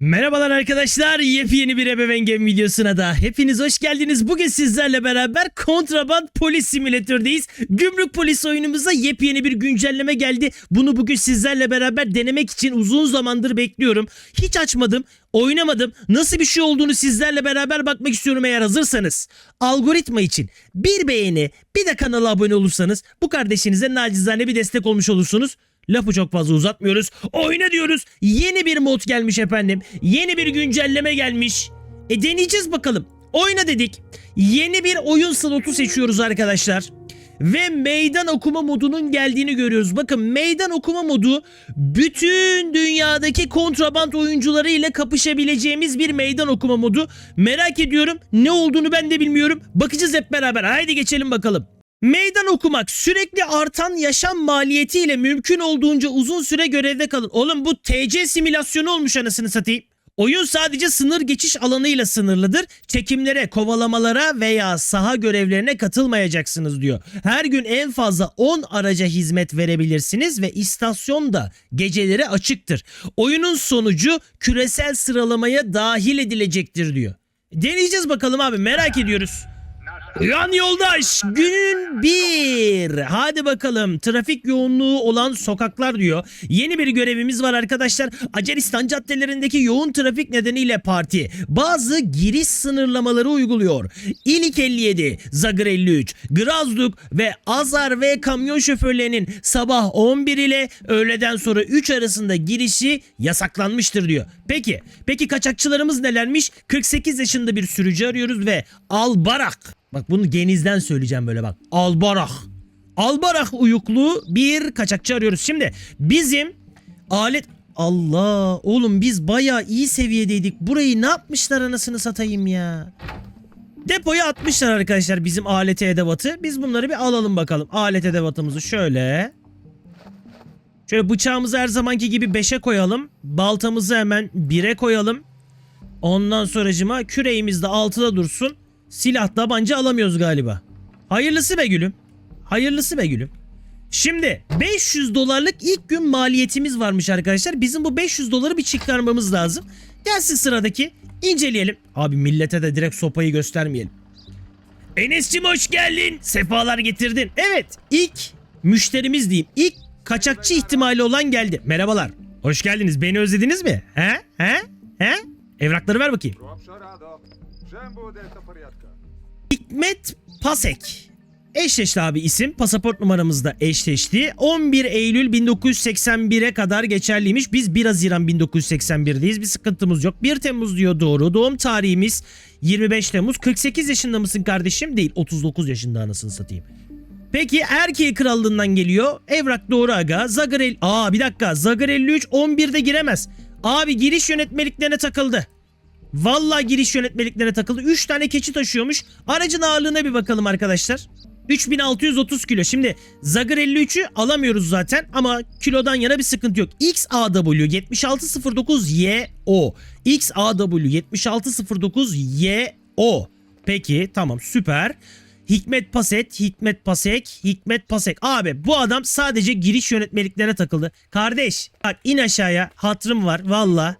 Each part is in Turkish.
Merhabalar arkadaşlar. Yepyeni bir ebeveyn game videosuna da hepiniz hoş geldiniz. Bugün sizlerle beraber kontraband polis simülatördeyiz. Gümrük polis oyunumuza yepyeni bir güncelleme geldi. Bunu bugün sizlerle beraber denemek için uzun zamandır bekliyorum. Hiç açmadım, oynamadım. Nasıl bir şey olduğunu sizlerle beraber bakmak istiyorum eğer hazırsanız. Algoritma için bir beğeni, bir de kanala abone olursanız bu kardeşinize nacizane bir destek olmuş olursunuz. Lafı çok fazla uzatmıyoruz. Oyna diyoruz. Yeni bir mod gelmiş efendim. Yeni bir güncelleme gelmiş. E deneyeceğiz bakalım. Oyna dedik. Yeni bir oyun slotu seçiyoruz arkadaşlar. Ve meydan okuma modunun geldiğini görüyoruz. Bakın meydan okuma modu bütün dünyadaki kontraband oyuncuları ile kapışabileceğimiz bir meydan okuma modu. Merak ediyorum. Ne olduğunu ben de bilmiyorum. Bakacağız hep beraber. Haydi geçelim bakalım. Meydan okumak sürekli artan yaşam maliyetiyle mümkün olduğunca uzun süre görevde kalın. Oğlum bu TC simülasyonu olmuş anasını satayım. Oyun sadece sınır geçiş alanıyla sınırlıdır. Çekimlere, kovalamalara veya saha görevlerine katılmayacaksınız diyor. Her gün en fazla 10 araca hizmet verebilirsiniz ve istasyon da geceleri açıktır. Oyunun sonucu küresel sıralamaya dahil edilecektir diyor. Deneyeceğiz bakalım abi merak ediyoruz. Yan yoldaş günün bir. Hadi bakalım trafik yoğunluğu olan sokaklar diyor. Yeni bir görevimiz var arkadaşlar. Acaristan caddelerindeki yoğun trafik nedeniyle parti bazı giriş sınırlamaları uyguluyor. İlik 57, Zagır 53, Grazduk ve Azar ve kamyon şoförlerinin sabah 11 ile öğleden sonra 3 arasında girişi yasaklanmıştır diyor. Peki, peki kaçakçılarımız nelermiş? 48 yaşında bir sürücü arıyoruz ve Albarak Bak bunu genizden söyleyeceğim böyle bak. Albarak. Albarak uyuklu bir kaçakçı arıyoruz. Şimdi bizim alet... Allah oğlum biz bayağı iyi seviyedeydik. Burayı ne yapmışlar anasını satayım ya. Depoya atmışlar arkadaşlar bizim alet edevatı. Biz bunları bir alalım bakalım. Alet edevatımızı şöyle. Şöyle bıçağımızı her zamanki gibi 5'e koyalım. Baltamızı hemen 1'e koyalım. Ondan sonracıma küreğimiz de 6'da dursun. Silah tabanca alamıyoruz galiba. Hayırlısı be gülüm. Hayırlısı be gülüm. Şimdi 500 dolarlık ilk gün maliyetimiz varmış arkadaşlar. Bizim bu 500 doları bir çıkarmamız lazım. Gelsin sıradaki inceleyelim. Abi millete de direkt sopayı göstermeyelim. Enes'cim hoş geldin. Sefalar getirdin. Evet ilk müşterimiz diyeyim. İlk kaçakçı ihtimali olan geldi. Merhabalar. Hoş geldiniz. Beni özlediniz mi? He? He? He? Evrakları ver bakayım. Hikmet Pasek. Eşleşti abi isim. Pasaport numaramızda eşleşti. 11 Eylül 1981'e kadar geçerliymiş. Biz 1 Haziran 1981'deyiz. Bir sıkıntımız yok. 1 Temmuz diyor doğru. Doğum tarihimiz 25 Temmuz. 48 yaşında mısın kardeşim? Değil. 39 yaşında anasını satayım. Peki erkeği krallığından geliyor. Evrak doğru aga. Zagrel... Aa bir dakika. Zagrel 53 11'de giremez. Abi giriş yönetmeliklerine takıldı. Vallahi giriş yönetmeliklerine takıldı. 3 tane keçi taşıyormuş. Aracın ağırlığına bir bakalım arkadaşlar. 3630 kilo. Şimdi Zagır 53'ü alamıyoruz zaten ama kilodan yana bir sıkıntı yok. XAW 7609YO. XAW 7609YO. Peki tamam süper. Hikmet Paset, Hikmet Pasek, Hikmet Pasek. Abi bu adam sadece giriş yönetmeliklerine takıldı. Kardeş bak in aşağıya hatırım var valla.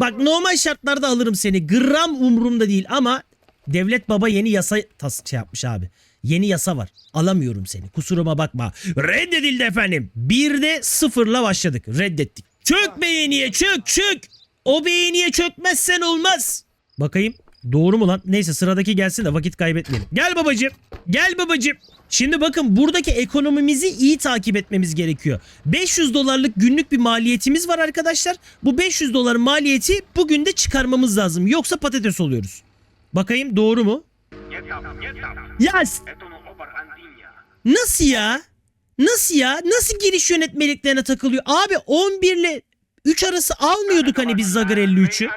Bak normal şartlarda alırım seni. Gram umurumda değil ama devlet baba yeni yasa tas şey yapmış abi. Yeni yasa var. Alamıyorum seni. Kusuruma bakma. Reddedildi efendim. Bir de sıfırla başladık. Reddettik. Çök beğeniye çök çök. O beğeniye çökmezsen olmaz. Bakayım. Doğru mu lan? Neyse sıradaki gelsin de vakit kaybetmeyelim. Gel babacım. Gel babacım. Şimdi bakın buradaki ekonomimizi iyi takip etmemiz gerekiyor. 500 dolarlık günlük bir maliyetimiz var arkadaşlar. Bu 500 dolar maliyeti bugün de çıkarmamız lazım. Yoksa patates oluyoruz. Bakayım doğru mu? Yes. nasıl ya? Nasıl ya? Nasıl giriş yönetmeliklerine takılıyor? Abi 11 ile 3 arası almıyorduk hani biz Zagor 53'ü.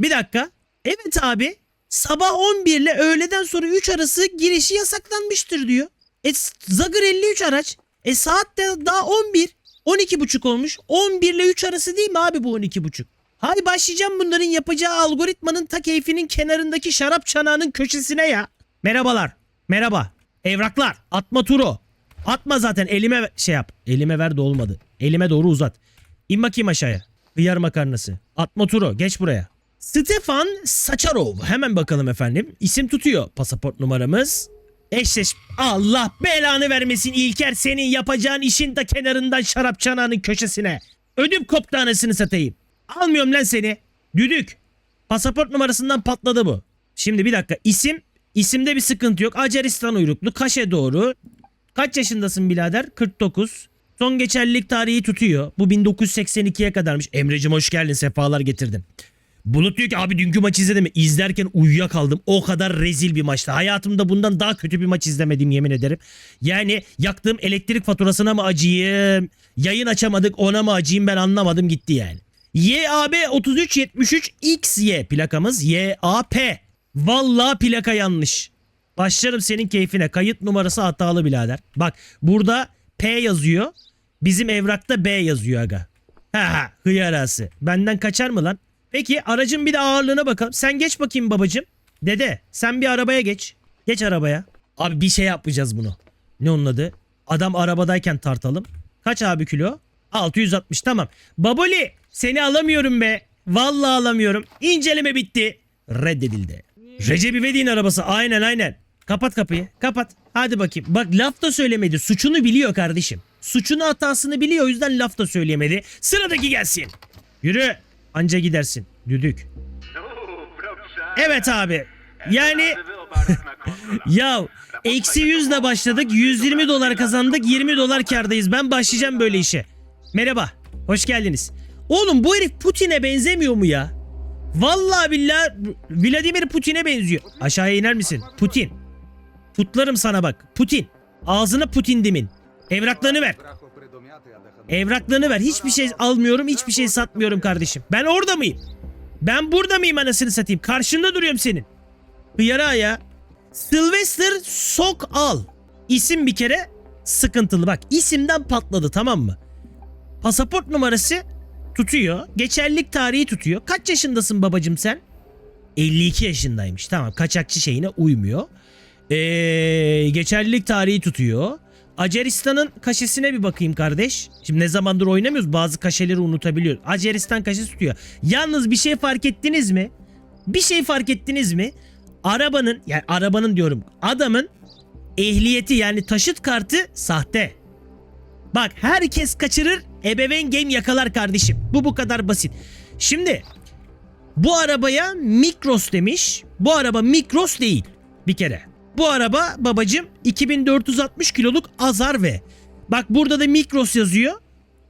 Bir dakika. Evet abi Sabah 11 ile öğleden sonra 3 arası girişi yasaklanmıştır diyor. E Zagır 53 araç. E saat de daha 11. 12 buçuk olmuş. 11 ile 3 arası değil mi abi bu 12 buçuk? Hadi başlayacağım bunların yapacağı algoritmanın ta keyfinin kenarındaki şarap çanağının köşesine ya. Merhabalar. Merhaba. Evraklar. Atma turo. Atma zaten elime şey yap. Elime ver de olmadı. Elime doğru uzat. İn bakayım aşağıya. Hıyar makarnası. Atma turu. Geç buraya. Stefan Saçarov. Hemen bakalım efendim. İsim tutuyor. Pasaport numaramız. Eşleş. Allah belanı vermesin İlker. Senin yapacağın işin de kenarından şarap çanağının köşesine. Ödüm koptu anasını satayım. Almıyorum lan seni. Düdük. Pasaport numarasından patladı bu. Şimdi bir dakika. İsim. İsimde bir sıkıntı yok. Acaristan uyruklu. Kaşe doğru. Kaç yaşındasın birader? 49. Son geçerlilik tarihi tutuyor. Bu 1982'ye kadarmış. Emre'cim hoş geldin. Sefalar getirdin. Bulut diyor ki abi dünkü maç izledim mi? İzlerken uyuyakaldım. O kadar rezil bir maçtı. Hayatımda bundan daha kötü bir maç izlemedim yemin ederim. Yani yaktığım elektrik faturasına mı acıyım? Yayın açamadık ona mı acıyım ben anlamadım gitti yani. YAB 3373 XY plakamız YAP. Vallahi plaka yanlış. Başlarım senin keyfine. Kayıt numarası hatalı birader. Bak burada P yazıyor. Bizim evrakta B yazıyor aga. Ha ha hıyarası. Benden kaçar mı lan? Peki aracın bir de ağırlığına bakalım. Sen geç bakayım babacım. Dede sen bir arabaya geç. Geç arabaya. Abi bir şey yapmayacağız bunu. Ne onun adı? Adam arabadayken tartalım. Kaç abi kilo? 660 tamam. Baboli seni alamıyorum be. Vallahi alamıyorum. İnceleme bitti. Reddedildi. Recep İvedik'in arabası aynen aynen. Kapat kapıyı kapat. Hadi bakayım. Bak laf da söylemedi. Suçunu biliyor kardeşim. Suçunu hatasını biliyor o yüzden laf da söyleyemedi. Sıradaki gelsin. Yürü. Anca gidersin. Düdük. Evet abi. Yani ya eksi 100 ile başladık 120 dolar kazandık 20 dolar kardayız ben başlayacağım böyle işe. Merhaba hoş geldiniz. Oğlum bu herif Putin'e benzemiyor mu ya? Vallahi billahi Vladimir Putin'e benziyor. Aşağıya iner misin? Putin. Putlarım sana bak. Putin. Ağzına Putin demin. Evraklarını ver. Evraklarını ver. Hiçbir şey almıyorum, hiçbir şey satmıyorum kardeşim. Ben orada mıyım? Ben burada mıyım anasını satayım? Karşında duruyorum senin. Hıyara ya. Sylvester Sok Al. İsim bir kere sıkıntılı. Bak isimden patladı tamam mı? Pasaport numarası tutuyor. Geçerlilik tarihi tutuyor. Kaç yaşındasın babacım sen? 52 yaşındaymış. Tamam kaçakçı şeyine uymuyor. Ee, geçerlilik tarihi tutuyor. Aceristan'ın kaşesine bir bakayım kardeş. Şimdi ne zamandır oynamıyoruz bazı kaşeleri unutabiliyoruz. Aceristan kaşesi tutuyor. Yalnız bir şey fark ettiniz mi? Bir şey fark ettiniz mi? Arabanın yani arabanın diyorum adamın ehliyeti yani taşıt kartı sahte. Bak herkes kaçırır ebeveyn game yakalar kardeşim. Bu bu kadar basit. Şimdi bu arabaya Mikros demiş. Bu araba Mikros değil bir kere. Bu araba babacım 2460 kiloluk Azar ve bak burada da Mikros yazıyor.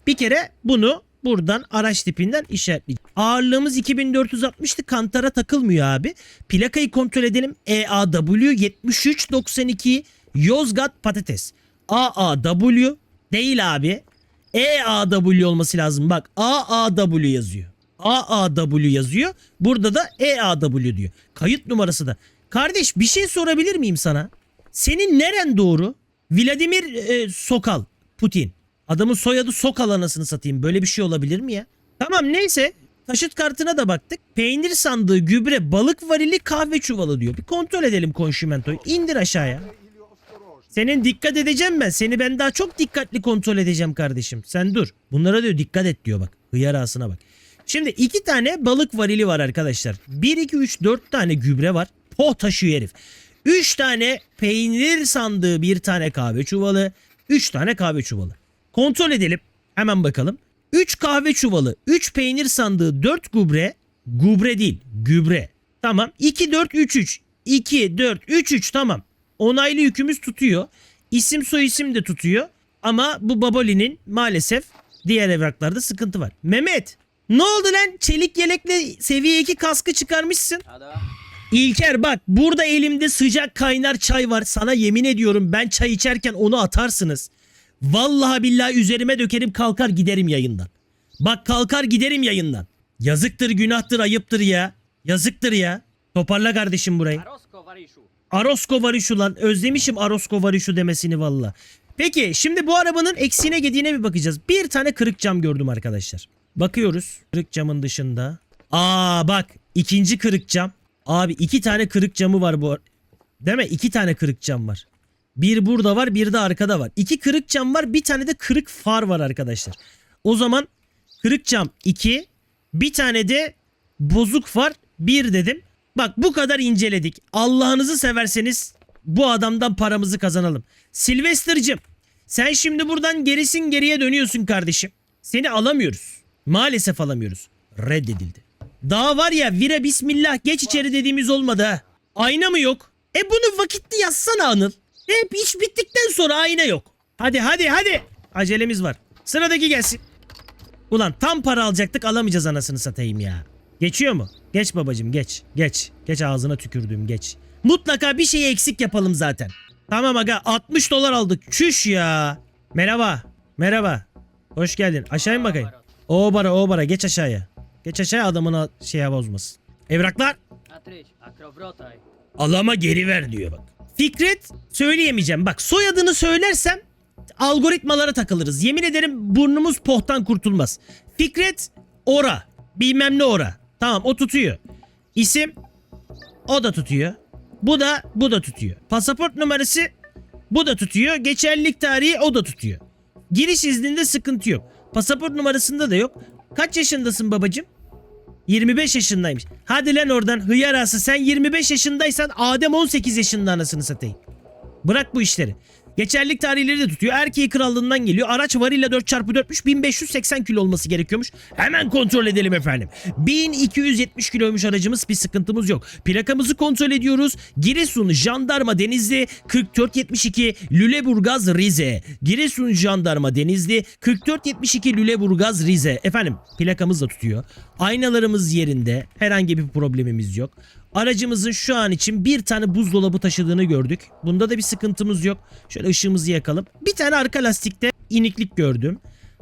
Bir kere bunu buradan araç tipinden işaretleyeceğim. Ağırlığımız 2460'tı kantara takılmıyor abi. Plakayı kontrol edelim. EAW 7392 Yozgat patates. AAW değil abi. EAW olması lazım. Bak AAW yazıyor. AAW yazıyor. Burada da EAW diyor. Kayıt numarası da. Kardeş bir şey sorabilir miyim sana? Senin neren doğru? Vladimir e, Sokal Putin. Adamın soyadı Sokal anasını satayım. Böyle bir şey olabilir mi ya? Tamam neyse. Taşıt kartına da baktık. Peynir sandığı, gübre, balık varili, kahve çuvalı diyor. Bir kontrol edelim konşimentoyu. İndir aşağıya. Senin dikkat edeceğim ben. Seni ben daha çok dikkatli kontrol edeceğim kardeşim. Sen dur. Bunlara diyor dikkat et diyor bak. Hıyar ağasına bak. Şimdi iki tane balık varili var arkadaşlar. 1, 2, 3, 4 tane gübre var. Poh taşıyor herif. 3 tane peynir sandığı bir tane kahve çuvalı. 3 tane kahve çuvalı. Kontrol edelim. Hemen bakalım. 3 kahve çuvalı, 3 peynir sandığı, 4 gübre. Gübre değil, gübre. Tamam. 2, 4, 3, 3. 2, 4, 3, 3 tamam. Onaylı yükümüz tutuyor. İsim soy isim de tutuyor. Ama bu Baboli'nin maalesef diğer evraklarda sıkıntı var. Mehmet ne oldu lan? Çelik yelekle seviye 2 kaskı çıkarmışsın. İlker bak burada elimde sıcak kaynar çay var. Sana yemin ediyorum ben çay içerken onu atarsınız. Vallahi billahi üzerime dökerim kalkar giderim yayından. Bak kalkar giderim yayından. Yazıktır günahtır ayıptır ya. Yazıktır ya. Toparla kardeşim burayı. Arosko Varişu lan. Özlemişim Arosko Varişu demesini valla. Peki şimdi bu arabanın eksiğine gediğine bir bakacağız. Bir tane kırık cam gördüm arkadaşlar. Bakıyoruz kırık camın dışında. Aa bak ikinci kırık cam. Abi iki tane kırık camı var bu. Değil mi? İki tane kırık cam var. Bir burada var bir de arkada var. İki kırık cam var bir tane de kırık far var arkadaşlar. O zaman kırık cam 2 Bir tane de bozuk var. Bir dedim. Bak bu kadar inceledik. Allah'ınızı severseniz bu adamdan paramızı kazanalım. Silvester'cım sen şimdi buradan gerisin geriye dönüyorsun kardeşim. Seni alamıyoruz. Maalesef alamıyoruz. Reddedildi. Daha var ya vire bismillah geç içeri dediğimiz olmadı ha. Ayna mı yok? E bunu vakitli yazsana Anıl. Hep iş bittikten sonra ayna yok. Hadi hadi hadi. Acelemiz var. Sıradaki gelsin. Ulan tam para alacaktık alamayacağız anasını satayım ya. Geçiyor mu? Geç babacım geç. Geç. Geç ağzına tükürdüğüm geç. Mutlaka bir şeyi eksik yapalım zaten. Tamam aga 60 dolar aldık. Çüş ya. Merhaba. Merhaba. Hoş geldin. Aşağı in bakayım. O bara o bara geç aşağıya. Geç aşağıya adamın şeye bozmasın. Evraklar. Alama geri ver diyor bak. Fikret söyleyemeyeceğim. Bak soyadını söylersem algoritmalara takılırız. Yemin ederim burnumuz pohtan kurtulmaz. Fikret Ora. Bilmem ne Ora. Tamam o tutuyor. İsim o da tutuyor. Bu da bu da tutuyor. Pasaport numarası bu da tutuyor. Geçerlilik tarihi o da tutuyor. Giriş izninde sıkıntı yok. Pasaport numarasında da yok. Kaç yaşındasın babacım? 25 yaşındaymış. Hadi lan oradan hıyar ağası sen 25 yaşındaysan Adem 18 yaşında anasını satayım. Bırak bu işleri. Geçerlik tarihleri de tutuyor. Erkeği krallığından geliyor. Araç varıyla 4x4'müş. 1580 kilo olması gerekiyormuş. Hemen kontrol edelim efendim. 1270 kiloymuş aracımız. Bir sıkıntımız yok. Plakamızı kontrol ediyoruz. Giresun Jandarma Denizli 4472 Lüleburgaz Rize. Giresun Jandarma Denizli 4472 Lüleburgaz Rize. Efendim plakamız da tutuyor. Aynalarımız yerinde. Herhangi bir problemimiz yok. Aracımızın şu an için bir tane buzdolabı taşıdığını gördük. Bunda da bir sıkıntımız yok. Şöyle ışığımızı yakalım. Bir tane arka lastikte iniklik gördüm.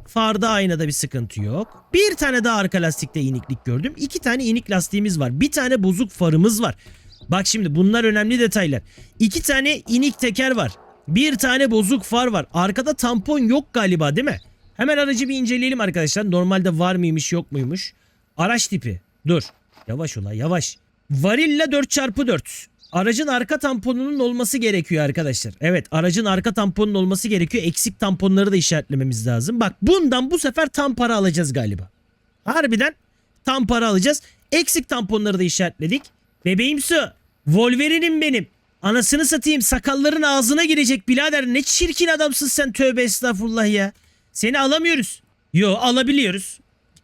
Farda aynada bir sıkıntı yok. Bir tane daha arka lastikte iniklik gördüm. İki tane inik lastiğimiz var. Bir tane bozuk farımız var. Bak şimdi bunlar önemli detaylar. İki tane inik teker var. Bir tane bozuk far var. Arkada tampon yok galiba değil mi? Hemen aracı bir inceleyelim arkadaşlar. Normalde var mıymış yok muymuş? Araç tipi. Dur. Yavaş ola yavaş. Varilla 4x4. Aracın arka tamponunun olması gerekiyor arkadaşlar. Evet aracın arka tamponunun olması gerekiyor. Eksik tamponları da işaretlememiz lazım. Bak bundan bu sefer tam para alacağız galiba. Harbiden tam para alacağız. Eksik tamponları da işaretledik. Bebeğim su. Wolverine'im benim. Anasını satayım sakalların ağzına girecek birader. Ne çirkin adamsın sen tövbe estağfurullah ya. Seni alamıyoruz. Yo alabiliyoruz.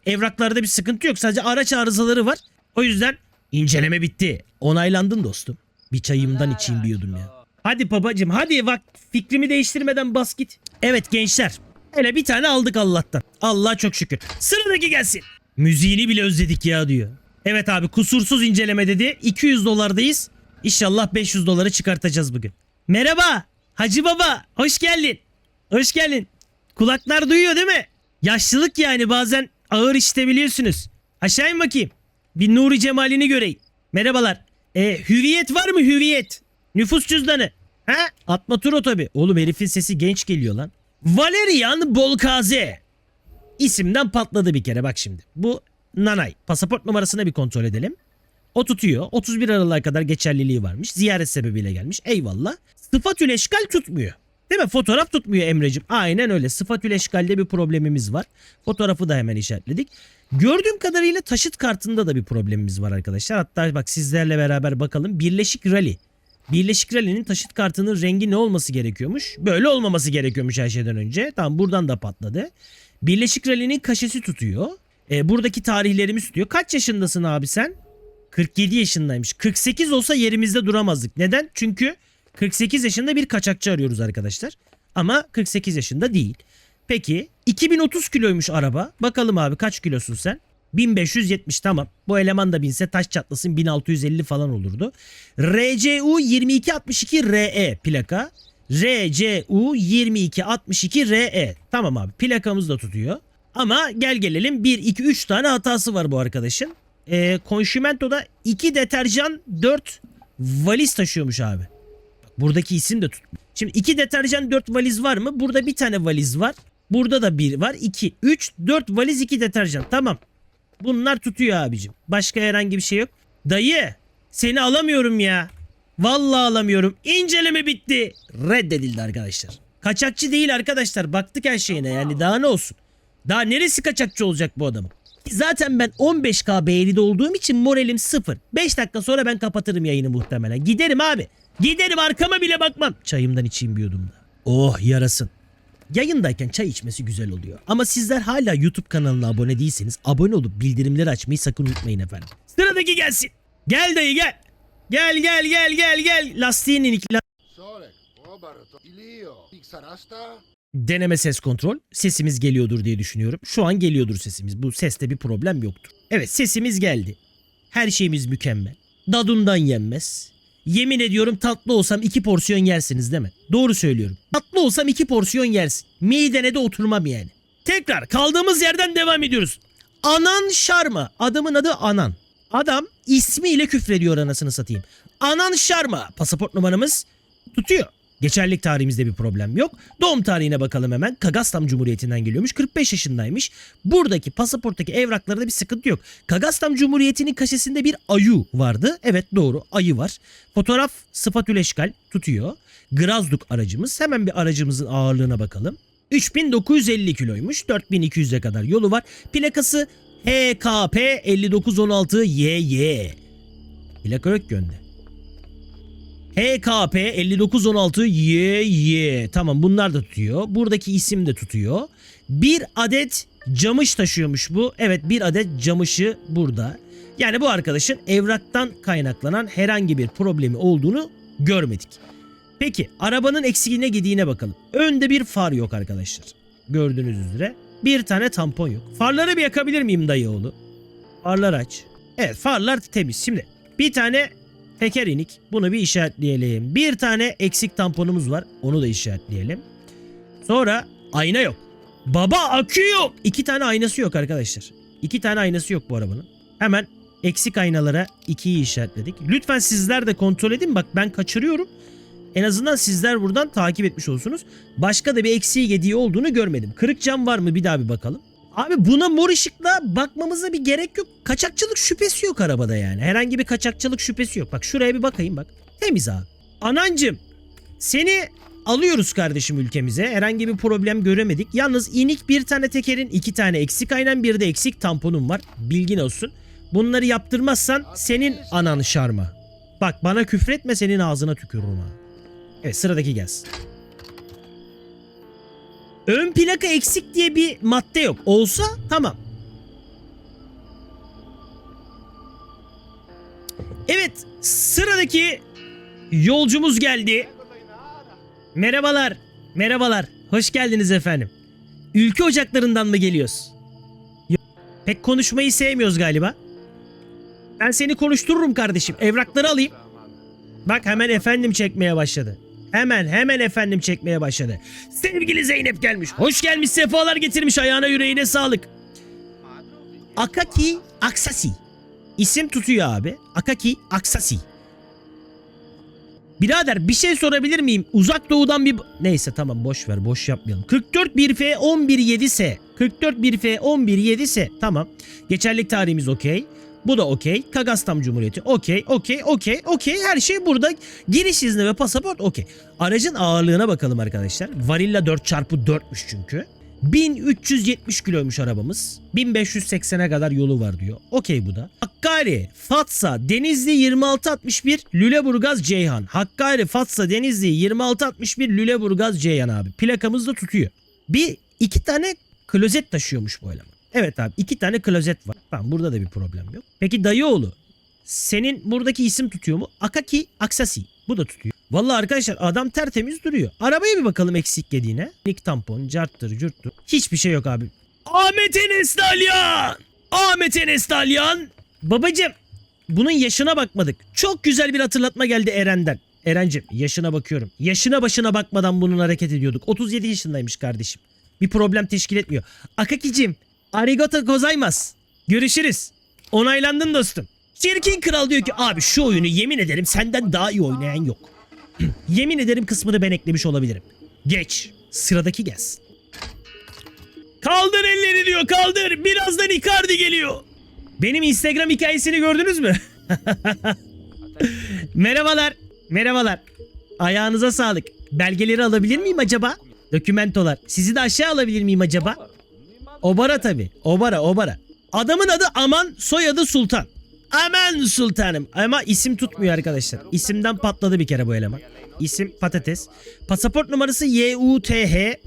Evraklarda bir sıkıntı yok. Sadece araç arızaları var. O yüzden inceleme bitti. Onaylandın dostum. Bir çayımdan içeyim diyordum ya. Hadi babacım hadi bak fikrimi değiştirmeden bas git. Evet gençler. Hele bir tane aldık Allah'tan. Allah çok şükür. Sıradaki gelsin. Müziğini bile özledik ya diyor. Evet abi kusursuz inceleme dedi. 200 dolardayız. İnşallah 500 doları çıkartacağız bugün. Merhaba. Hacı baba. Hoş geldin. Hoş geldin. Kulaklar duyuyor değil mi? Yaşlılık yani bazen ağır işitebiliyorsunuz. Aşağı in bakayım. Bir Nuri Cemal'ini göreyim. Merhabalar. E, hüviyet var mı hüviyet? Nüfus cüzdanı. Ha? Atma Turo tabi. Oğlum herifin sesi genç geliyor lan. Valerian Bolkaze. İsimden patladı bir kere bak şimdi. Bu Nanay. Pasaport numarasına bir kontrol edelim. O tutuyor. 31 Aralık'a kadar geçerliliği varmış. Ziyaret sebebiyle gelmiş. Eyvallah. Sıfatül eşkal tutmuyor. Değil mi? Fotoğraf tutmuyor Emre'cim. Aynen öyle. Sıfatül eşkalde bir problemimiz var. Fotoğrafı da hemen işaretledik. Gördüğüm kadarıyla taşıt kartında da bir problemimiz var arkadaşlar. Hatta bak sizlerle beraber bakalım. Birleşik Rally. Birleşik Rally'nin taşıt kartının rengi ne olması gerekiyormuş? Böyle olmaması gerekiyormuş her şeyden önce. Tamam buradan da patladı. Birleşik Rally'nin kaşesi tutuyor. E, buradaki tarihlerimiz tutuyor. Kaç yaşındasın abi sen? 47 yaşındaymış. 48 olsa yerimizde duramazdık. Neden? Çünkü 48 yaşında bir kaçakçı arıyoruz arkadaşlar. Ama 48 yaşında değil. Peki 2030 kiloymuş araba. Bakalım abi kaç kilosun sen? 1570 tamam. Bu eleman da binse taş çatlasın 1650 falan olurdu. RCU 2262 RE plaka. RCU 2262 RE. Tamam abi plakamız da tutuyor. Ama gel gelelim 1 2 3 tane hatası var bu arkadaşın. Ee, Consumento'da 2 deterjan 4 valiz taşıyormuş abi. Buradaki isim de tut. Şimdi 2 deterjan 4 valiz var mı? Burada bir tane valiz var. Burada da bir var. 2, 3, 4 valiz 2 deterjan. Tamam. Bunlar tutuyor abicim. Başka herhangi bir şey yok. Dayı seni alamıyorum ya. Vallahi alamıyorum. İnceleme bitti. Reddedildi arkadaşlar. Kaçakçı değil arkadaşlar. Baktık her şeyine yani daha ne olsun. Daha neresi kaçakçı olacak bu adamın? Zaten ben 15K beğenide olduğum için moralim sıfır. 5 dakika sonra ben kapatırım yayını muhtemelen. Giderim abi. Giderim arkama bile bakmam. Çayımdan içeyim bir yudum da. Oh yarasın. Yayındayken çay içmesi güzel oluyor. Ama sizler hala YouTube kanalına abone değilseniz abone olup bildirimleri açmayı sakın unutmayın efendim. Sıradaki gelsin. Gel dayı gel. Gel gel gel gel gel. Lastiğin inik. Sorek, Roberto, Ilio, Pixarasta, Deneme ses kontrol. Sesimiz geliyordur diye düşünüyorum. Şu an geliyordur sesimiz. Bu seste bir problem yoktur. Evet sesimiz geldi. Her şeyimiz mükemmel. Dadundan yenmez. Yemin ediyorum tatlı olsam iki porsiyon yersiniz değil mi? Doğru söylüyorum. Tatlı olsam iki porsiyon yersin. Midene de oturmam yani. Tekrar kaldığımız yerden devam ediyoruz. Anan Şarma. Adamın adı Anan. Adam ismiyle küfrediyor anasını satayım. Anan Şarma. Pasaport numaramız tutuyor. Geçerlik tarihimizde bir problem yok. Doğum tarihine bakalım hemen. Kagastam Cumhuriyeti'nden geliyormuş. 45 yaşındaymış. Buradaki pasaporttaki evraklarda bir sıkıntı yok. Kagastam Cumhuriyeti'nin kaşesinde bir ayu vardı. Evet doğru ayı var. Fotoğraf spatüleşkal tutuyor. Grazduk aracımız. Hemen bir aracımızın ağırlığına bakalım. 3950 kiloymuş. 4200'e kadar yolu var. Plakası HKP 5916 YY. Plaka yok gönde. HKP 5916 YY. Tamam bunlar da tutuyor. Buradaki isim de tutuyor. Bir adet camış taşıyormuş bu. Evet bir adet camışı burada. Yani bu arkadaşın evraktan kaynaklanan herhangi bir problemi olduğunu görmedik. Peki arabanın eksiğine gidiğine bakalım. Önde bir far yok arkadaşlar. Gördüğünüz üzere. Bir tane tampon yok. Farları bir yakabilir miyim dayı oğlu? Farlar aç. Evet farlar temiz. Şimdi bir tane teker inik. Bunu bir işaretleyelim. Bir tane eksik tamponumuz var. Onu da işaretleyelim. Sonra ayna yok. Baba akü yok. İki tane aynası yok arkadaşlar. İki tane aynası yok bu arabanın. Hemen eksik aynalara ikiyi işaretledik. Lütfen sizler de kontrol edin. Bak ben kaçırıyorum. En azından sizler buradan takip etmiş olsunuz. Başka da bir eksiği gediği olduğunu görmedim. Kırık cam var mı bir daha bir bakalım. Abi buna mor ışıkla bakmamıza bir gerek yok. Kaçakçılık şüphesi yok arabada yani. Herhangi bir kaçakçılık şüphesi yok. Bak şuraya bir bakayım bak. Temiz abi. Anancım seni alıyoruz kardeşim ülkemize. Herhangi bir problem göremedik. Yalnız inik bir tane tekerin iki tane eksik aynen bir de eksik tamponun var. Bilgin olsun. Bunları yaptırmazsan senin anan şarma. Bak bana küfretme senin ağzına tükürürüm ha. Evet sıradaki gelsin. Ön plaka eksik diye bir madde yok. Olsa tamam. Evet sıradaki yolcumuz geldi. Merhabalar. Merhabalar. Hoş geldiniz efendim. Ülke ocaklarından mı geliyoruz? Pek konuşmayı sevmiyoruz galiba. Ben seni konuştururum kardeşim. Evrakları alayım. Bak hemen efendim çekmeye başladı. Hemen hemen efendim çekmeye başladı. Sevgili Zeynep gelmiş. Hoş gelmiş sefalar getirmiş ayağına yüreğine sağlık. Akaki Aksasi. İsim tutuyor abi. Akaki Aksasi. Birader bir şey sorabilir miyim? Uzak doğudan bir... Neyse tamam boş ver boş yapmayalım. 44 1F 11 7S. 44 1F 11 7S. Tamam. Geçerlik tarihimiz okey. Bu da okey. Kagastam Cumhuriyeti okey okey okey okey. Her şey burada. Giriş izni ve pasaport okey. Aracın ağırlığına bakalım arkadaşlar. Varilla 4x4'müş çünkü. 1370 kiloymuş arabamız. 1580'e kadar yolu var diyor. Okey bu da. Hakkari, Fatsa, Denizli 2661, Lüleburgaz, Ceyhan. Hakkari, Fatsa, Denizli 2661, Lüleburgaz, Ceyhan abi. Plakamız da tutuyor. Bir iki tane klozet taşıyormuş bu eleman. Evet abi iki tane klozet var. Tamam burada da bir problem yok. Peki dayıoğlu senin buradaki isim tutuyor mu? Akaki Aksasi. Bu da tutuyor. Vallahi arkadaşlar adam tertemiz duruyor. Arabaya bir bakalım eksik yediğine. Nick tampon, carttır, curttur. Hiçbir şey yok abi. Ahmet Enes Dalyan! Ahmet Enes Dalyan! Babacım bunun yaşına bakmadık. Çok güzel bir hatırlatma geldi Eren'den. Eren'cim yaşına bakıyorum. Yaşına başına bakmadan bunun hareket ediyorduk. 37 yaşındaymış kardeşim. Bir problem teşkil etmiyor. Akakicim, arigato gozaimasu. Görüşürüz. Onaylandın dostum. Çirkin kral diyor ki abi şu oyunu yemin ederim senden daha iyi oynayan yok. yemin ederim kısmını ben eklemiş olabilirim. Geç. Sıradaki gelsin. Kaldır elleri diyor kaldır. Birazdan Icardi geliyor. Benim Instagram hikayesini gördünüz mü? Merhabalar. Merhabalar. Ayağınıza sağlık. Belgeleri alabilir miyim acaba? Dokümentolar. Sizi de aşağı alabilir miyim acaba? Obara tabi. Obara obara. Adamın adı Aman, soyadı Sultan. Aman Sultanım. Ama isim tutmuyor arkadaşlar. İsimden patladı bir kere bu eleman. İsim patates. Pasaport numarası YUTH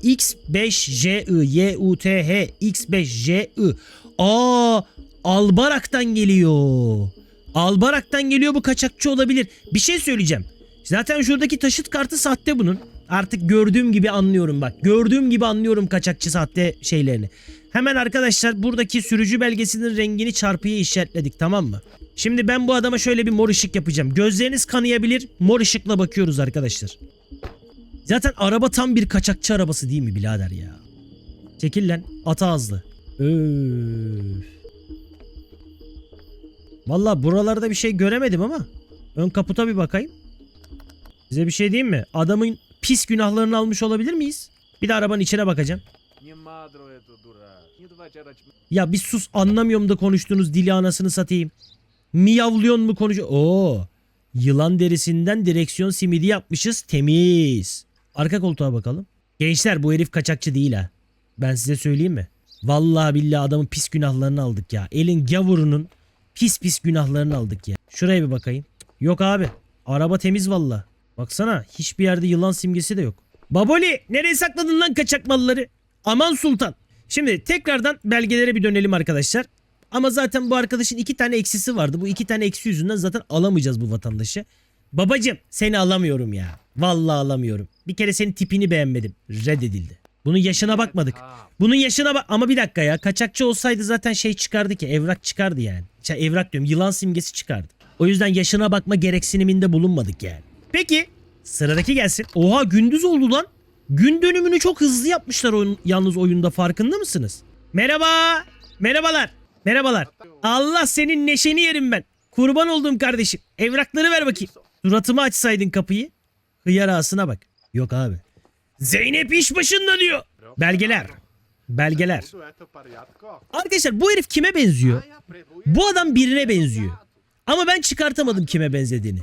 X5JI. YUTH X5JI. Aa, Albarak'tan geliyor. Albarak'tan geliyor bu kaçakçı olabilir. Bir şey söyleyeceğim. Zaten şuradaki taşıt kartı sahte bunun. Artık gördüğüm gibi anlıyorum bak. Gördüğüm gibi anlıyorum kaçakçı sahte şeylerini. Hemen arkadaşlar buradaki sürücü belgesinin rengini çarpıya işaretledik tamam mı? Şimdi ben bu adama şöyle bir mor ışık yapacağım. Gözleriniz kanayabilir. Mor ışıkla bakıyoruz arkadaşlar. Zaten araba tam bir kaçakçı arabası değil mi birader ya? Çekil lan. Ata ağızlı. Öf. Valla buralarda bir şey göremedim ama. Ön kaputa bir bakayım. Size bir şey diyeyim mi? Adamın pis günahlarını almış olabilir miyiz? Bir de arabanın içine bakacağım. Ya bir sus anlamıyorum da konuştuğunuz dili anasını satayım. Miyavlıyor mu konuşuyor? Oo. Yılan derisinden direksiyon simidi yapmışız. Temiz. Arka koltuğa bakalım. Gençler bu herif kaçakçı değil ha. Ben size söyleyeyim mi? Vallahi billahi adamın pis günahlarını aldık ya. Elin gavurunun pis pis günahlarını aldık ya. Şuraya bir bakayım. Yok abi. Araba temiz valla. Baksana hiçbir yerde yılan simgesi de yok. Baboli nereye sakladın lan kaçak malları? Aman sultan. Şimdi tekrardan belgelere bir dönelim arkadaşlar. Ama zaten bu arkadaşın iki tane eksisi vardı. Bu iki tane eksi yüzünden zaten alamayacağız bu vatandaşı. Babacım seni alamıyorum ya. Vallahi alamıyorum. Bir kere senin tipini beğenmedim. Reddedildi. Bunun yaşına bakmadık. Bunun yaşına bak ama bir dakika ya. Kaçakçı olsaydı zaten şey çıkardı ki evrak çıkardı yani. Şey, evrak diyorum yılan simgesi çıkardı. O yüzden yaşına bakma gereksiniminde bulunmadık yani. Peki sıradaki gelsin. Oha gündüz oldu lan. Gün dönümünü çok hızlı yapmışlar oyun, yalnız oyunda farkında mısınız? Merhaba. Merhabalar. Merhabalar. Allah senin neşeni yerim ben. Kurban oldum kardeşim. Evrakları ver bakayım. Suratıma açsaydın kapıyı. Hıyar ağasına bak. Yok abi. Zeynep iş başında diyor. Belgeler. Belgeler. Arkadaşlar bu herif kime benziyor? Bu adam birine benziyor. Ama ben çıkartamadım kime benzediğini.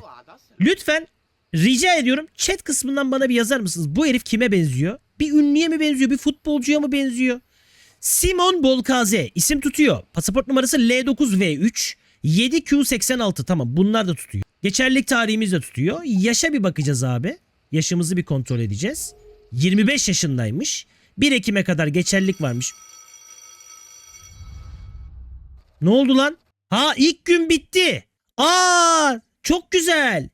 Lütfen rica ediyorum chat kısmından bana bir yazar mısınız? Bu herif kime benziyor? Bir ünlüye mi benziyor? Bir futbolcuya mı benziyor? Simon Bolkaze isim tutuyor. Pasaport numarası L9V3 7Q86 tamam bunlar da tutuyor. Geçerlilik tarihimiz de tutuyor. Yaşa bir bakacağız abi. Yaşımızı bir kontrol edeceğiz. 25 yaşındaymış. 1 Ekim'e kadar geçerlilik varmış. Ne oldu lan? Ha ilk gün bitti. Aa çok güzel.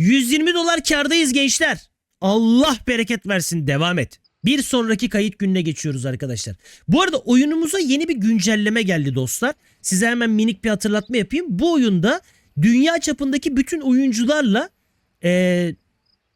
120 dolar kardayız gençler. Allah bereket versin devam et. Bir sonraki kayıt gününe geçiyoruz arkadaşlar. Bu arada oyunumuza yeni bir güncelleme geldi dostlar. Size hemen minik bir hatırlatma yapayım. Bu oyunda dünya çapındaki bütün oyuncularla eee,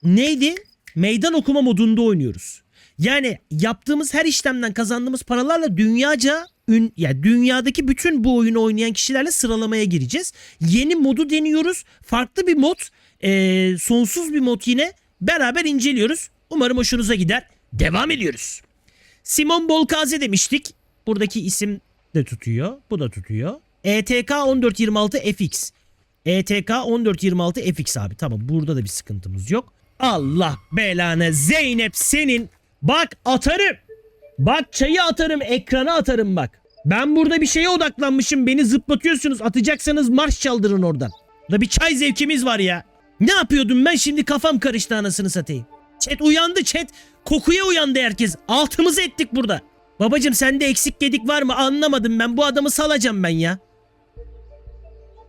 neydi? Meydan okuma modunda oynuyoruz. Yani yaptığımız her işlemden kazandığımız paralarla dünyaca ün, ya dünyadaki bütün bu oyunu oynayan kişilerle sıralamaya gireceğiz. Yeni modu deniyoruz. Farklı bir mod, eee, sonsuz bir mod yine beraber inceliyoruz. Umarım hoşunuza gider. Devam ediyoruz. Simon Bolkaze demiştik. Buradaki isim de tutuyor. Bu da tutuyor. E ETK 1426 FX. ETK 1426 FX abi. Tamam burada da bir sıkıntımız yok. Allah belanı Zeynep senin. Bak atarım. Bak çayı atarım ekrana atarım bak. Ben burada bir şeye odaklanmışım. Beni zıplatıyorsunuz. Atacaksanız marş çaldırın oradan. Da bir çay zevkimiz var ya. Ne yapıyordum ben şimdi kafam karıştı anasını satayım. Chat uyandı chat. Kokuya uyandı herkes. Altımızı ettik burada. Babacım sende eksik gedik var mı anlamadım ben. Bu adamı salacağım ben ya.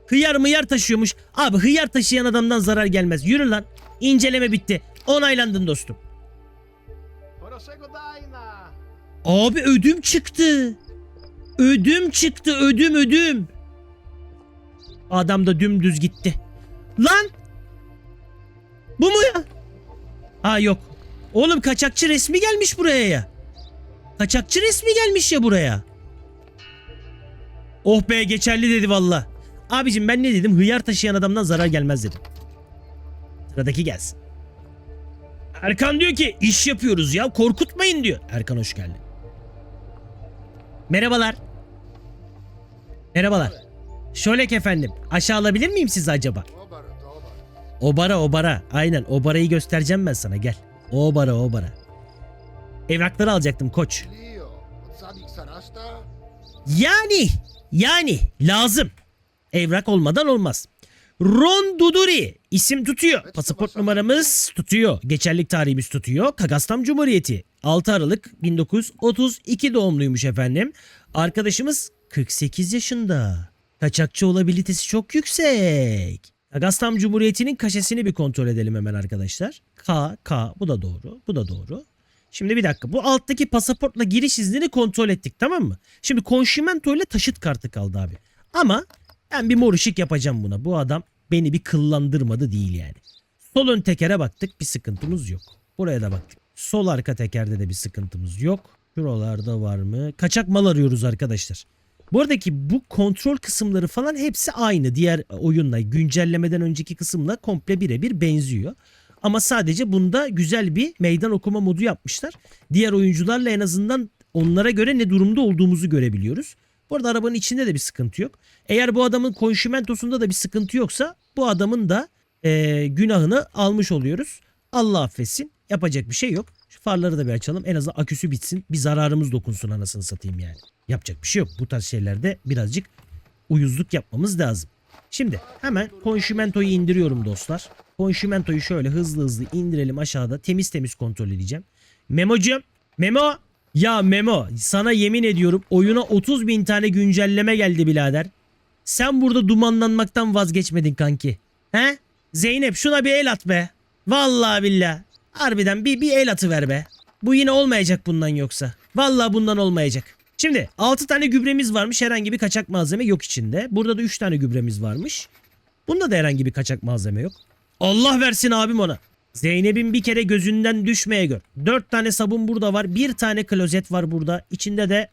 Hıyar mıyar taşıyormuş. Abi hıyar taşıyan adamdan zarar gelmez. Yürü lan. İnceleme bitti. Onaylandın dostum. Abi ödüm çıktı. Ödüm çıktı ödüm ödüm. Adam da dümdüz gitti. Lan bu mu ya? Ha yok. Oğlum kaçakçı resmi gelmiş buraya ya. Kaçakçı resmi gelmiş ya buraya. Oh be geçerli dedi valla. Abicim ben ne dedim? Hıyar taşıyan adamdan zarar gelmez dedim. Sıradaki gelsin. Erkan diyor ki iş yapıyoruz ya korkutmayın diyor. Erkan hoş geldin. Merhabalar. Merhabalar. Şölek efendim. Aşağı alabilir miyim sizi acaba? Obar, obar. Obara obara. Aynen obarayı göstereceğim ben sana gel. Obara obara. Evrakları alacaktım koç. Yani Yani lazım. Evrak olmadan olmaz. Ron Duduri isim tutuyor. Pasaport numaramız tutuyor. Geçerlik tarihimiz tutuyor. Kagastam Cumhuriyeti. 6 Aralık 1932 doğumluymuş efendim. Arkadaşımız 48 yaşında. Kaçakçı olabilitesi çok yüksek. Kagastam Cumhuriyeti'nin kaşesini bir kontrol edelim hemen arkadaşlar. K, K bu da doğru. Bu da doğru. Şimdi bir dakika. Bu alttaki pasaportla giriş iznini kontrol ettik tamam mı? Şimdi konşimento ile taşıt kartı kaldı abi. Ama ben bir mor yapacağım buna. Bu adam beni bir kıllandırmadı değil yani. Sol ön tekere baktık bir sıkıntımız yok. Buraya da baktık. Sol arka tekerde de bir sıkıntımız yok. Şuralarda var mı? Kaçak mal arıyoruz arkadaşlar. Buradaki bu kontrol kısımları falan hepsi aynı. Diğer oyunla güncellemeden önceki kısımla komple birebir benziyor. Ama sadece bunda güzel bir meydan okuma modu yapmışlar. Diğer oyuncularla en azından onlara göre ne durumda olduğumuzu görebiliyoruz. Bu arada arabanın içinde de bir sıkıntı yok. Eğer bu adamın konşimentosunda da bir sıkıntı yoksa bu adamın da eee, günahını almış oluyoruz. Allah affetsin. Yapacak bir şey yok. Şu farları da bir açalım. En azından aküsü bitsin. Bir zararımız dokunsun anasını satayım yani. Yapacak bir şey yok. Bu tarz şeylerde birazcık uyuzluk yapmamız lazım. Şimdi hemen konşimentoyu indiriyorum dostlar. Konşimentoyu şöyle hızlı hızlı indirelim aşağıda. Temiz temiz kontrol edeceğim. Memo'cum. Memo. Ya Memo sana yemin ediyorum oyuna 30 bin tane güncelleme geldi birader. Sen burada dumanlanmaktan vazgeçmedin kanki. He? Zeynep şuna bir el at be. Vallahi billah. Harbiden bir, bir el atı ver be. Bu yine olmayacak bundan yoksa. Vallahi bundan olmayacak. Şimdi 6 tane gübremiz varmış. Herhangi bir kaçak malzeme yok içinde. Burada da 3 tane gübremiz varmış. Bunda da herhangi bir kaçak malzeme yok. Allah versin abim ona. Zeynep'in bir kere gözünden düşmeye gör. 4 tane sabun burada var. Bir tane klozet var burada. İçinde de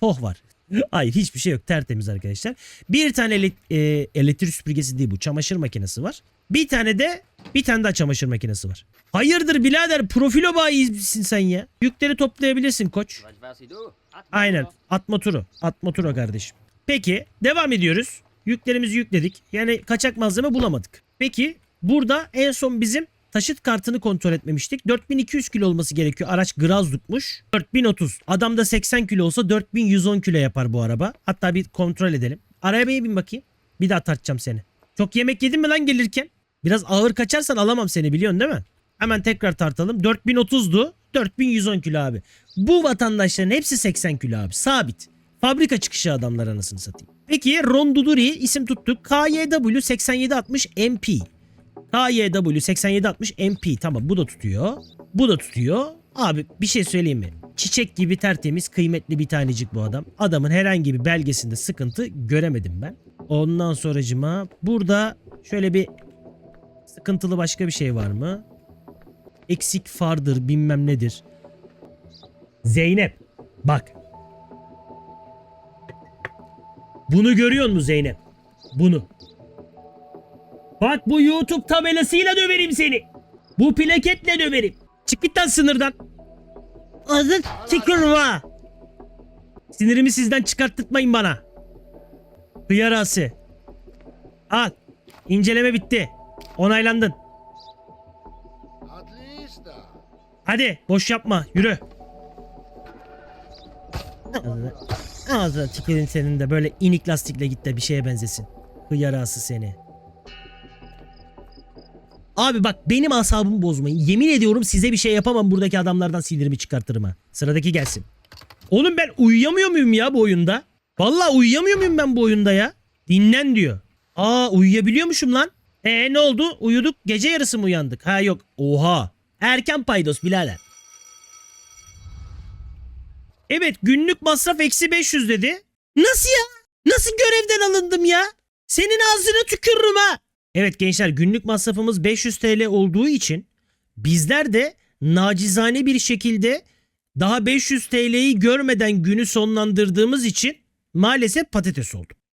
poh var. Hayır hiçbir şey yok. Tertemiz arkadaşlar. Bir tane e, elektrik süpürgesi değil bu. Çamaşır makinesi var. Bir tane de bir tane daha çamaşır makinesi var. Hayırdır birader profilo bayisin sen ya. Yükleri toplayabilirsin koç. Aynen. At motoru. At motoru kardeşim. Peki devam ediyoruz. Yüklerimizi yükledik. Yani kaçak malzeme bulamadık. Peki burada en son bizim taşıt kartını kontrol etmemiştik. 4200 kilo olması gerekiyor. Araç Grazluk'muş. 4030. Adamda 80 kilo olsa 4110 kilo yapar bu araba. Hatta bir kontrol edelim. Arabaya bin bakayım. Bir daha tartacağım seni. Çok yemek yedin mi lan gelirken? Biraz ağır kaçarsan alamam seni biliyorsun değil mi? Hemen tekrar tartalım. 4030'du. 4110 kilo abi. Bu vatandaşların hepsi 80 kilo abi. Sabit. Fabrika çıkışı adamlar anasını satayım. Peki Ron Duduri isim tuttuk. KYW 8760 MP. KYW 8760 MP. Tamam bu da tutuyor. Bu da tutuyor. Abi bir şey söyleyeyim mi? Çiçek gibi tertemiz kıymetli bir tanecik bu adam. Adamın herhangi bir belgesinde sıkıntı göremedim ben. Ondan sonracıma burada şöyle bir sıkıntılı başka bir şey var mı? Eksik fardır bilmem nedir. Zeynep bak. Bunu görüyor musun Zeynep? Bunu. Bak bu YouTube tabelasıyla döverim seni. Bu plaketle döverim. Çık git lan sınırdan. Tükürüm ha. Sinirimi sizden çıkarttırtmayın bana. Hıyarası. Al. İnceleme bitti. Onaylandın. Hadi boş yapma yürü. Ağzına, ağzına tükürün senin de böyle inik lastikle git de bir şeye benzesin. Hıyarası seni. Abi bak benim asabımı bozmayın. Yemin ediyorum size bir şey yapamam buradaki adamlardan sinirimi çıkartırım ha. Sıradaki gelsin. Oğlum ben uyuyamıyor muyum ya bu oyunda? Vallahi uyuyamıyor muyum ben bu oyunda ya? Dinlen diyor. Aa uyuyabiliyormuşum lan. E ne oldu? Uyuduk. Gece yarısı mı uyandık? Ha yok. Oha. Erken paydos birader. Evet günlük masraf eksi 500 dedi. Nasıl ya? Nasıl görevden alındım ya? Senin ağzına tükürürüm ha. Evet gençler günlük masrafımız 500 TL olduğu için bizler de nacizane bir şekilde daha 500 TL'yi görmeden günü sonlandırdığımız için maalesef patates olduk.